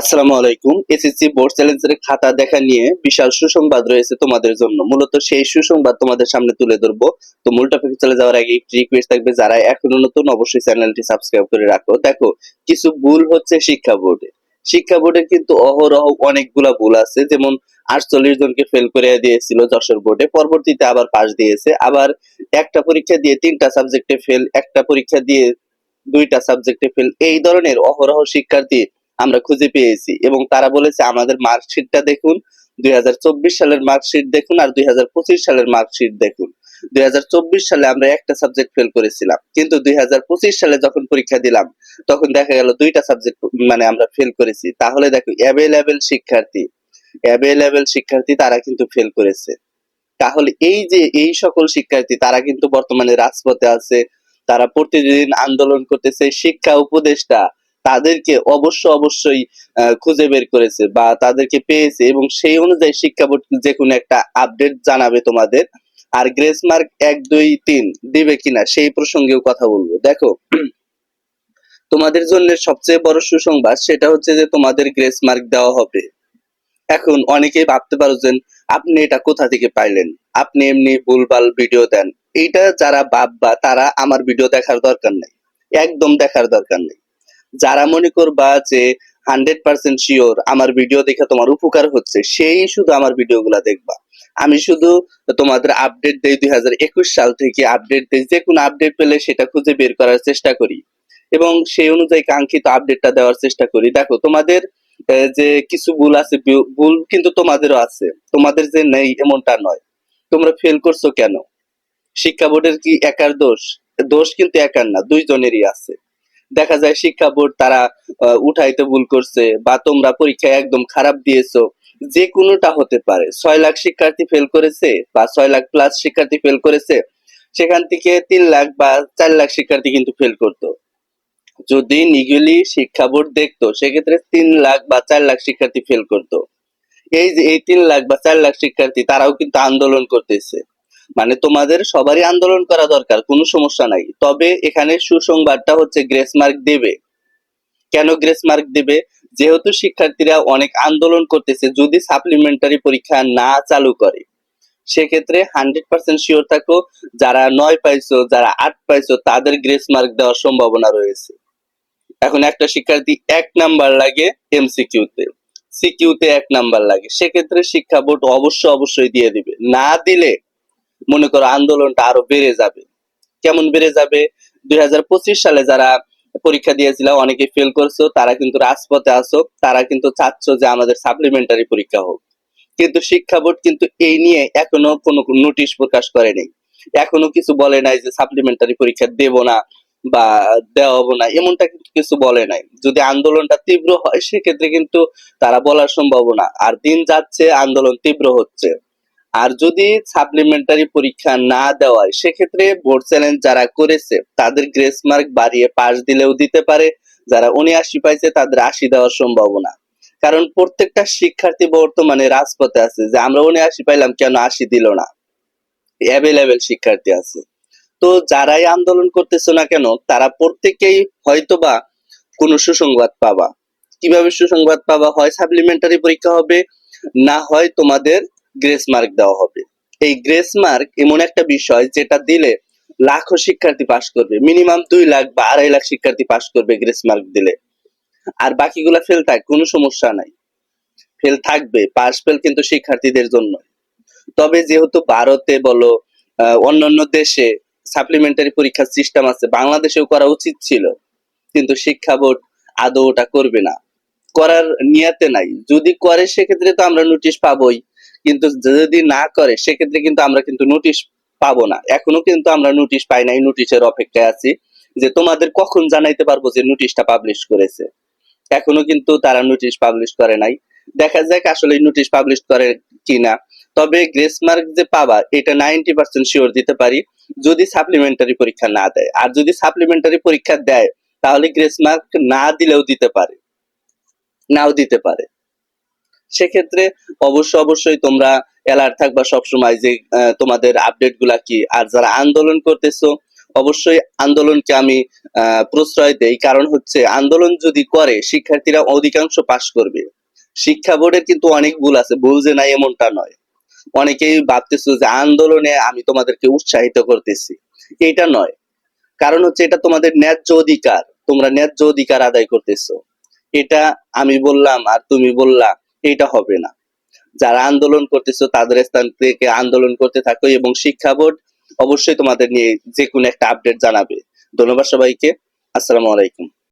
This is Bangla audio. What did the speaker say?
আসসালামু আলাইকুম। এসএসসি বোর্ড চ্যালেঞ্জের খাতা দেখা নিয়ে বিশাল সুসংবাদ রয়েছে তোমাদের জন্য। মূলত সেই সুসংবাদ তোমাদের সামনে তুলে ধরবো। তো মূল টপিকে চলে যাওয়ার আগে একটি রিকোয়েস্ট থাকবে, যারা এখনও নতুন অবশ্যই চ্যানেলটি সাবস্ক্রাইব করে রাখো। দেখো, কিছু ভুল হচ্ছে শিক্ষা বোর্ডে। শিক্ষা বোর্ডের কিন্তু অহরহ অনেকগুলা ভুল আছে। যেমন আটচল্লিশ জনকে ফেল করে দিয়েছিল যশোর বোর্ডে, পরবর্তীতে আবার পাশ দিয়েছে। আবার একটা পরীক্ষা দিয়ে তিনটা সাবজেক্টে ফেল একটা পরীক্ষা দিয়ে দুইটা সাবজেক্টে ফেল এই ধরনের অহরহ শিক্ষার্থী আমরা খুঁজে পেয়েছি এবং তারা বলেছে আমাদের মার্কশিটটা দেখুন, দুই হাজার চব্বিশ সালের মার্কশিট দেখুন আর দুই হাজার পঁচিশ সালের মার্কশিট দেখুন। দুই হাজার চব্বিশ সালে আমরা একটা সাবজেক্ট ফেল করেছিলাম, কিন্তু দুই সালে যখন পরীক্ষা দিলাম, তখন দেখা গেল দুইটা সাবজেক্ট মানে আমরা ফেল করেছি। তাহলে দেখো অ্যাভেলেবেল শিক্ষার্থী অ্যাভেলেবেল শিক্ষার্থী তারা কিন্তু ফেল করেছে। তাহলে এই যে, এই সকল শিক্ষার্থী তারা কিন্তু বর্তমানে রাজপথে আছে, তারা প্রতিদিন আন্দোলন করতেছে, শিক্ষা উপদেষ্টা তাদেরকে অবশ্য অবশ্যই খুঁজে বের করেছে বা তাদেরকে পেয়েছে এবং সেই অনুযায়ী শিক্ষা বোর্ড যে কোনো একটা আপডেট জানাবে তোমাদের। আর গ্রেস মার্ক এক, দুই, তিন দিবে কিনা সেই প্রসঙ্গেও কথা বলব। দেখো, তোমাদের জন্য সবচেয়ে বড় সুসংবাদ সেটা হচ্ছে যে তোমাদের গ্রেস মার্ক দেওয়া হবে। এখন অনেকেই ভাবতে পারো যে আপনি এটা কোথা থেকে পাইলেন? আপনি এমনি ভুলভাল ভিডিও দেন। এইটা যারা ভাববা তারা আমার ভিডিও দেখার দরকার নেই। একদম দেখার দরকার নেই। যারা মনে করবা যে হান্ড্রেড পার্সেন্ট শিওর আমার ভিডিও দেখে তোমার উপকার হচ্ছে, সেই শুধু আমার ভিডিওগুলো দেখবা। আমি শুধু তোমাদের আপডেট দেই দুই হাজার একুশ সাল থেকে আপডেট দেই, যে কোনো আপডেট পেলে সেটা খুঁজে বের করার চেষ্টা করি। এবং সেই অনুযায়ী কাঙ্ক্ষিত আপডেটটা দেওয়ার চেষ্টা করি। দেখো, তোমাদের যে কিছু ভুল আছে ভুল কিন্তু তোমাদেরও আছে। তোমাদের যে নেই, এমনটা নয়। তোমরা ফেল করছ কেন? শিক্ষা বোর্ডের কি একার দোষ? দোষ কিন্তু একার না, দুইজনেরই আছে। দেখা যায় শিক্ষা বোর্ড তারা উঠাইতে ভুল করছে বা তোমরা পরীক্ষায় একদম খারাপ দিয়েছ। যে কোনোটা হতে পারে। ছয় লাখ শিক্ষার্থী ফেল করেছে বা ছয় লাখ প্লাস শিক্ষার্থী ফেল করেছে, সেখান থেকে তিন লাখ বা চার লাখ শিক্ষার্থী কিন্তু ফেল করতো। যদি নিগুলি শিক্ষা বোর্ড দেখতো, সেক্ষেত্রে তিন লাখ বা চার লাখ শিক্ষার্থী ফেল করতো। এই যে এই তিন লাখ বা চার লাখ শিক্ষার্থী, তারাও কিন্তু আন্দোলন করতেছে। মানে তোমাদের সবারই আন্দোলন করা দরকার, কোনো সমস্যা নাই। তবে এখানে সুসংবাদটা হচ্ছে গ্রেস মার্ক দেবে। কেন গ্রেস মার্ক দেবে? যেহেতু শিক্ষার্থীরা অনেক আন্দোলন করতেছে, যদি সাপ্লিমেন্টারি পরীক্ষা না চালু করে, সেক্ষেত্রে হান্ড্রেড পার্সেন্ট শিওর থাকো, যারা নয় পাইছো, যারা আট পাইছো, তাদের গ্রেস মার্ক দেওয়ার সম্ভাবনা রয়েছে। এখন একটা শিক্ষার্থী এক নাম্বার লাগে এমসিকিউতে, সিকিউতে এক নাম্বার লাগে। সেক্ষেত্রে শিক্ষা বোর্ড অবশ্য অবশ্যই দিয়ে দিবে। না দিলে মনে করো আন্দোলনটা আরও বেড়ে যাবে। কেমন বেড়ে যাবে? দুই সালে যারা পরীক্ষা দিয়েছিল, অনেকে ফেল করছ, তারা কিন্তু রাজপথে আসো তারা কিন্তু চাচ্ছ যে আমাদের সাপ্লিমেন্টারি পরীক্ষা হোক। কিন্তু শিক্ষা বোর্ড কিন্তু এই নিয়ে এখনও কোনো নোটিশ প্রকাশ করেনি এখনও কিছু বলে নাই যে সাপ্লিমেন্টারি পরীক্ষা দেব না বা দেওয়া হব না, এমনটা কিন্তু কিছু বলে নাই। যদি আন্দোলনটা তীব্র হয়, সেক্ষেত্রে কিন্তু তারা বলার সম্ভাবনা। আর দিন যাচ্ছে, আন্দোলন তীব্র হচ্ছে। আর যদি সাপ্লিমেন্টারি পরীক্ষা না দেওয়ায়, সেক্ষেত্রে বোর্ড চ্যালেঞ্জ যারা করেছে, তাদের গ্রেস মার্ক বাড়িয়ে পাস দিলেও দিতে পারে। যারা উনআশি পাইছে, তাদের আশি দেওয়ার সম্ভাবনা। কারণ প্রত্যেকটা শিক্ষার্থী বর্তমানে রাজপথে আছে, যে আমরা উনআশি পাইলাম, কেন আশি দিল না? অ্যাভেলেবেল শিক্ষার্থী আছে। তো যারাই আন্দোলন করতেছো না কেন, তারা প্রত্যেকেই হয়তোবা কোনো সুসংবাদ পাবা। কীভাবে সুসংবাদ পাবা? হয় সাপ্লিমেন্টারি পরীক্ষা হবে, না হয় তোমাদের গ্রেস মার্ক দেওয়া হবে। এই গ্রেস মার্ক এমন একটা বিষয় যেটা দিলে লাখো শিক্ষার্থী পাশ করবে। মিনিমাম দুই লাখ বা আড়াই লাখ শিক্ষার্থী পাশ করবে গ্রেস মার্ক দিলে। আর বাকিগুলা ফেল থাক, কোনো সমস্যা নাই। ফেল থাকবে পাস ফেল কিন্তু শিক্ষার্থীদের জন্য। তবে যেহেতু ভারতে বলো অন্যান্য দেশে সাপ্লিমেন্টারি পরীক্ষার সিস্টেম আছে, বাংলাদেশেও করা উচিত ছিল। কিন্তু শিক্ষা বোর্ড আদৌ ওটা করবে না। করার নিয়াতে নাই। যদি করে, সেক্ষেত্রে তো আমরা নোটিশ পাবোই। কিন্তু যদি না করে, সেক্ষেত্রে কিন্তু আমরা কিন্তু নোটিশ পাবো না। এখনও কিন্তু আমরা নোটিশ পাই নাই নোটিশের অপেক্ষায় আছি যে তোমাদের কখন জানাইতে পারব যে নোটিশটা পাবলিশ করেছে। এখনও কিন্তু তারা নোটিশ পাবলিশ করে নাই। দেখা যাক আসলে নোটিশ পাবলিশ করে কিনা। তবে গ্রেস মার্ক যে পাবা, এটা নাইনটি পার্সেন্ট শিওর দিতে পারি, যদি সাপ্লিমেন্টারি পরীক্ষা না দেয়। আর যদি সাপ্লিমেন্টারি পরীক্ষা দেয়, তাহলে গ্রেস মার্ক না দিলেও দিতে পারে। নাও দিতে পারে। সেক্ষেত্রে অবশ্য অবশ্যই তোমরা অ্যালার্ট থাকবা সবসময় যে তোমাদের আপডেটগুলা কি। আর যারা আন্দোলন করতেছো, অবশ্যই আন্দোলনকে আমি প্রশ্রয় দেই। কারণ হচ্ছে, আন্দোলন যদি করে, শিক্ষার্থীরা অধিকাংশ পাশ করবে। শিক্ষা বোর্ডের কিন্তু অনেক ভুল আছে, ভুল যে নাই এমনটা নয়। অনেকেই ভাবতেছো যে, আন্দোলনে আমি তোমাদেরকে উৎসাহিত করতেছি। এটা নয়। কারণ হচ্ছে, এটা তোমাদের ন্যায্য অধিকার। তোমরা ন্যায্য অধিকার আদায় করতেছো। এটা আমি বললাম আর তুমি বললা। এটা হবে না। যারা আন্দোলন করতেছো, তাদের স্থান থেকে আন্দোলন করতে থাকো এবং শিক্ষা বোর্ড অবশ্যই তোমাদের নিয়ে যে কোনো একটা আপডেট জানাবে। ধন্যবাদ সবাইকে। আসসালামু আলাইকুম।